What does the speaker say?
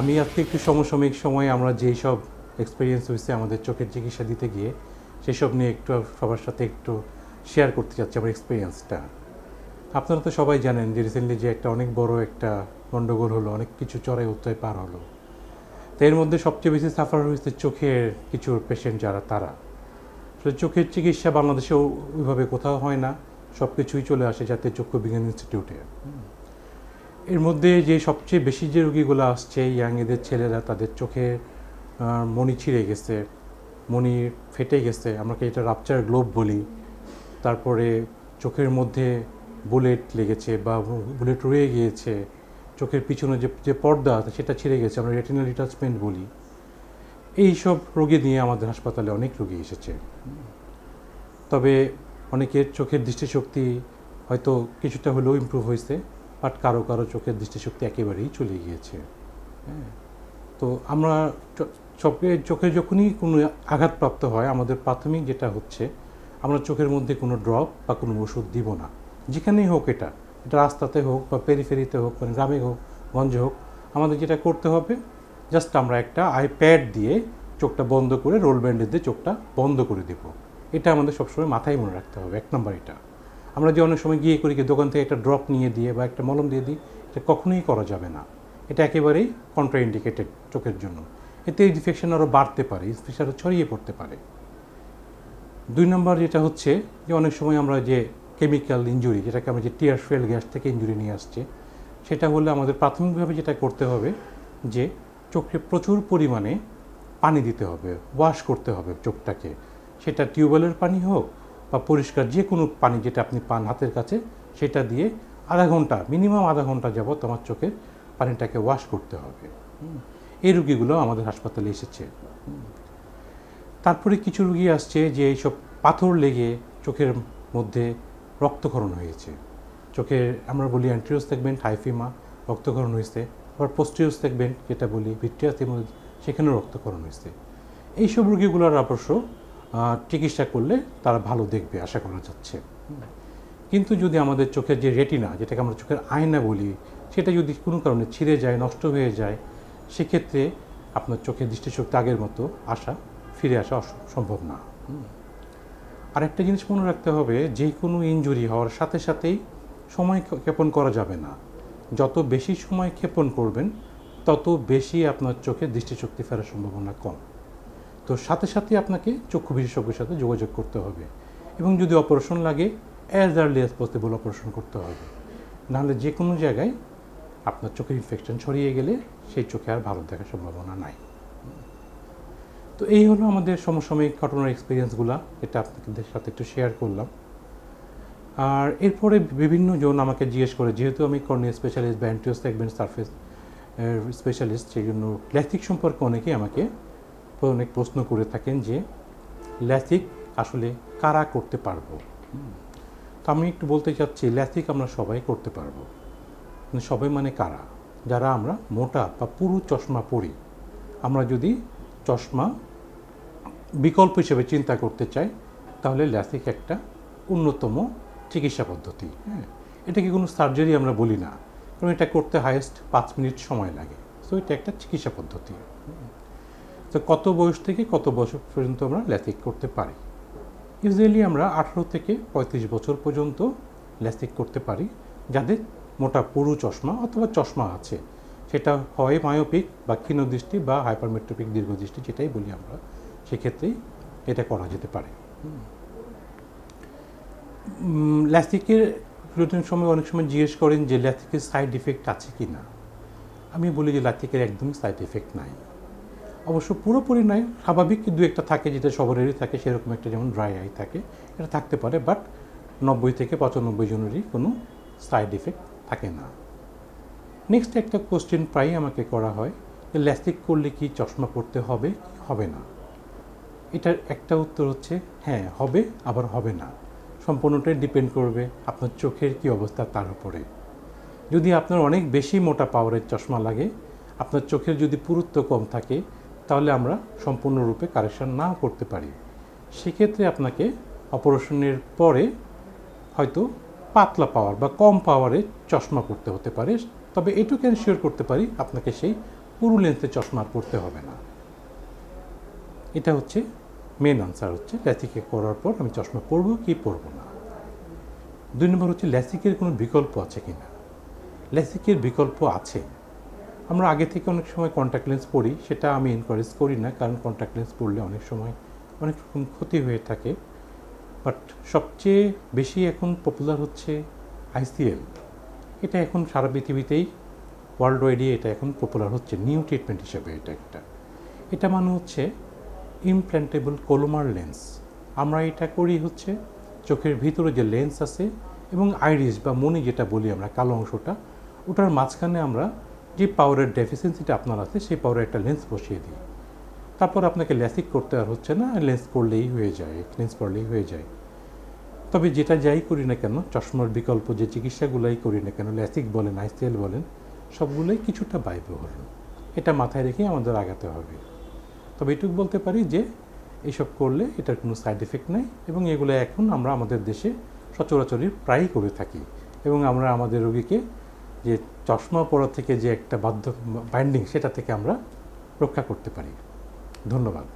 আমি আজকে একটু সমসাময়িক সময়ে আমরা যেই সব এক্সপিরিয়েন্স হয়েছে আমাদের চোখের চিকিৎসা দিতে গিয়ে সেসব নিয়ে একটু সবার সাথে একটু শেয়ার করতে চাচ্ছি আমার এক্সপিরিয়েন্সটা আপনারা তো সবাই জানেন যে রিসেন্টলি যে একটা অনেক বড় একটা গণ্ডগোল হলো, অনেক কিছু চড়াই উত্তরায় পার হলো। তো এর মধ্যে সবচেয়ে বেশি সাফার হয়েছে চোখের কিছু পেশেন্ট যারা, তারা। চোখের চিকিৎসা বাংলাদেশেও ওইভাবে কোথাও হয় না সব কিছুই চলে আসে যাতে চক্ষু বিজ্ঞান ইনস্টিটিউটে এর মধ্যে যে সবচেয়ে বেশি যে রুগীগুলো আসছে ইয়াং এদের ছেলেরা, তাদের চোখে মণি ছিঁড়ে গেছে, মণি ফেটে গেছে, আমরা এটা রাপচার গ্লোব বলি? তারপরে চোখের মধ্যে বুলেট লেগেছে বা বুলেট রয়ে গিয়েছে, চোখের পিছনে যে যে পর্দা সেটা ছিঁড়ে গেছে, আমরা রেটিনাল ডিটাচমেন্ট বলি। এই সব রোগী নিয়ে আমাদের হাসপাতালে অনেক রোগী এসেছে। তবে অনেকের চোখের দৃষ্টিশক্তি হয়তো কিছুটা হলেও ইমপ্রুভ হয়েছে। বাট কারও কারও চোখের দৃষ্টিশক্তি একেবারেই চলে গিয়েছে। হ্যাঁ। তো আমরা চোখে চোখে যখনই কোনো আঘাতপ্রাপ্ত হয়, আমাদের প্রাথমিক যেটা হচ্ছে, আমরা চোখের মধ্যে কোনো ড্রপ বা কোনো ওষুধ দিব না। যেখানেই হোক এটা এটা রাস্তাতে হোক বা পেরিফেরিতে হোক মানে গ্রামে হোক, গঞ্জে হোক, আমাদের যেটা করতে হবে, জাস্ট আমরা একটা আইপ্যাড দিয়ে চোখটা বন্ধ করে, রোল ব্যান্ডেজ দিয়ে চোখটা বন্ধ করে দেব। এটা আমাদের সবসময় মাথায় মনে রাখতে হবে, এক নম্বর এটা। আমরা যে অনেক সময় গিয়ে করি কি, দোকান থেকে একটা ড্রপ নিয়ে দিয়ে বা একটা মলম দিয়ে দিই, এটা কখনোই করা যাবে না। এটা একেবারেই কন্ট্রা ইন্ডিকেটেড চোখের জন্য। এতে ইনফেকশন আরও বাড়তে পারে ইনফেকশন আরও ছড়িয়ে পড়তে পারে। দুই নম্বর যেটা হচ্ছে যে, অনেক সময় আমরা যে কেমিক্যাল ইঞ্জুরি যেটাকে আমরা যে টিয়ার ফেল গ্যাস থেকে ইঞ্জুরি নিয়ে আসছে, সেটা হলে আমাদের প্রাথমিকভাবে যেটা করতে হবে যে, চোখে প্রচুর পরিমাণে পানি দিতে হবে ওয়াশ করতে হবে চোখটাকে। সেটা টিউবওয়েলের পানি হোক বা পরিষ্কার যে কোনো পানি যেটা আপনি পান হাতের কাছে সেটা দিয়ে আধা ঘণ্টা মিনিমাম আধা ঘণ্টা যাবত আমার চোখের পানিটাকে ওয়াশ করতে হবে। এই রুগীগুলো আমাদের হাসপাতালে এসেছে। তারপরে কিছু রুগী আসছে যে এইসব পাথর লেগে চোখের মধ্যে রক্তক্ষরণ হয়েছে। চোখের আমরা বলি অ্যান্ট্রিওস সেগমেন্ট হাইফিমা রক্তক্ষরণ হয়েছে। আবার পোস্টিওস সেগমেন্ট যেটা বলি ভিট্রিয়াস সেখানেও রক্তক্ষরণ হয়েছে। এইসব রুগীগুলোর অবশ্য চিকিৎসা করলে তারা ভালো দেখবে, আশা করা যাচ্ছে। কিন্তু যদি আমাদের চোখের যে রেটিনা, যেটাকে আমরা চোখের আয়না বলি, সেটা যদি কোনো কারণে ছিঁড়ে যায়, নষ্ট হয়ে যায়, সেক্ষেত্রে আপনার চোখের দৃষ্টিশক্তি আগের মতো আসা, ফিরে আসা সম্ভব না। হুম। আরেকটা জিনিস মনে রাখতে হবে, যে কোনো ইনজুরি হওয়ার সাথে সাথেই সময় ক্ষেপণ করা যাবে না। যত বেশি সময় ক্ষেপণ করবেন, তত বেশি আপনার চোখে দৃষ্টিশক্তি ফেরার সম্ভাবনা কম। তো সাথে সাথে আপনাকে চক্ষু বিশেষজ্ঞের সাথে যোগাযোগ করতে হবে। এবং যদি অপারেশন লাগে as early as possible operation করতে হবে। নাহলে যে কোনো জায়গায় আপনার চোখের ইনফেকশন ছড়িয়ে গেলে সেই চোখে আর ভালো দেখার সম্ভাবনা নাই। তো এই হলো আমাদের সমসাময়িক ঘটনার এক্সপিরিয়েন্সগুলো এটা আপনাদের সাথে একটু শেয়ার করলাম। আর এরপরে বিভিন্ন জন আমাকে জিজ্ঞেস করে, যেহেতু আমি কর্নিয়া স্পেশালিস্ট বা অ্যান্টিও সেগমেন্ট সার্ফেস স্পেশালিস্ট সেই জন্য ল্যাথিক সম্পর্কে অনেকেই আমাকে অনেক প্রশ্ন করে থাকেন যে ল্যাথিক আসলে কারা করতে পারব? তো আমি একটু বলতে চাচ্ছি, ল্যাথিক আমরা সবাই করতে পারব। সবাই মানে কারা? যারা আমরা মোটা বা পুরু চশমা পরি। আমরা যদি চশমা বিকল্প হিসেবে চিন্তা করতে চাই, তাহলে ল্যাসিক একটা অন্যতম চিকিৎসা পদ্ধতি। হ্যাঁ এটাকে কোনো সার্জারি আমরা বলি না? কারণ এটা করতে হায়েস্ট পাঁচ মিনিট সময় লাগে। সো এটা একটা চিকিৎসা পদ্ধতি। তো কত বয়স থেকে কত বছর পর্যন্ত আমরা ল্যাসিক করতে পারি? ইউজুয়ালি আমরা আঠারো থেকে পঁয়ত্রিশ বছর পর্যন্ত ল্যাসিক করতে পারি, যাদের মোটা পুরু চশমা অথবা চশমা আছে। সেটা হয় মায়োপিক বা ক্ষীণদৃষ্টি বা হাইপারমেট্রোপিক দীর্ঘদৃষ্টি যেটাই বলি আমরা। সেক্ষেত্রেই এটা করা যেতে পারে। ল্যাথিকের প্রয়োজন সময় অনেক সময় জিজ্ঞেস করেন যে ল্যাথিকের সাইড ইফেক্ট আছে কি না আমি বলি যে ল্যাথিকের একদমই সাইড ইফেক্ট নাই। অবশ্য পুরোপুরি নয় স্বাভাবিক দু একটা থাকে যেটা শহরেরই থাকে, সেরকম একটা যেমন ড্রাই আই থাকে, এটা থাকতে পারে বাট নব্বই থেকে পঁচানব্বই জনেরই কোনো সাইড ইফেক্ট থাকে না। নেক্সট একটা কোশ্চেন প্রায়ই আমাকে করা হয়, যে ল্যাস্টিক করলে কি চশমা পড়তে হবে হবে না? এটার একটা উত্তর হচ্ছে হ্যাঁ হবে, আবার হবে না। সম্পূর্ণটাই ডিপেন্ড করবে আপনার চোখের কি অবস্থা তার উপরে। যদি আপনার অনেক বেশি মোটা পাওয়ারের চশমা লাগে, আপনার চোখের যদি পুরুত্ব কম থাকে তাহলে আমরা সম্পূর্ণরূপে কারেকশান নাও করতে পারি। সেক্ষেত্রে আপনাকে অপারেশনের পরে হয়তো পাতলা পাওয়ার বা কম পাওয়ারে চশমা পড়তে হতে পারে। তবে এটুকু এনশিওর করতে পারি আপনাকে সেই পুরো লেন্সের চশমা পড়তে হবে না। এটা হচ্ছে মেন আনসার হচ্ছে ল্যাসিকে করার পর আমি চশমা পরবো কি পরবো না। দুই নম্বর হচ্ছে ল্যাসিকের কোনো বিকল্প আছে কি না ল্যাসিকের বিকল্প আছে। আমরা আগে থেকে অনেক সময় কন্ট্যাক্ট লেন্স পড়ি, সেটা আমি এনকারেজ করি না, কারণ কন্ট্যাক্ট লেন্স পড়লে অনেক সময় অনেক রকম ক্ষতি হয়ে থাকে। বাট সবচেয়ে বেশি এখন পপুলার হচ্ছে আইসিএল এটা এখন সারা পৃথিবীতেই ওয়ার্ল্ড ওয়াইডে এটা এখন পপুলার হচ্ছে নিউ ট্রিটমেন্ট হিসেবে এটা একটা। এটা মানে হচ্ছে ইমপ্ল্যান্টেবল কোলোমার লেন্স আমরা এটা করি হচ্ছে চোখের ভিতরে যে লেন্স আছে এবং আইরিস বা মনি যেটা বলি আমরা, কালো অংশটা, ওটার মাঝখানে আমরা যে পাওয়ারের ডেফিসিয়েন্সিটা আপনার আছে, সেই পাওয়ারের একটা লেন্স বসিয়ে দিই তারপর আপনাকে ল্যাসিক করতে আর হচ্ছে না লেন্স করলেই হয়ে যায় লেন্স পড়লেই হয়ে যায়। তবে যেটা যাই করি না কেন, চশমার বিকল্প যে চিকিৎসাগুলোই করি না কেন, ল্যাসিক বলেন, আইসিএল বলেন, সবগুলোই কিছুটা ব্যয়বহুল। এটা মাথায় রেখে আমাদের আগাতে হবে। তবে এটুকু বলতে পারি যে এইসব করলে এটার কোনো সাইড এফেক্ট নেই এবং এগুলো এখন আমরা আমাদের দেশে সচরাচরই প্রায়ই করে থাকি এবং আমরা আমাদের রোগীকে যে চশমা পরা থেকে যে একটা বাধ্য বাইন্ডিং সেটা থেকে আমরা রক্ষা করতে পারি। ধন্যবাদ।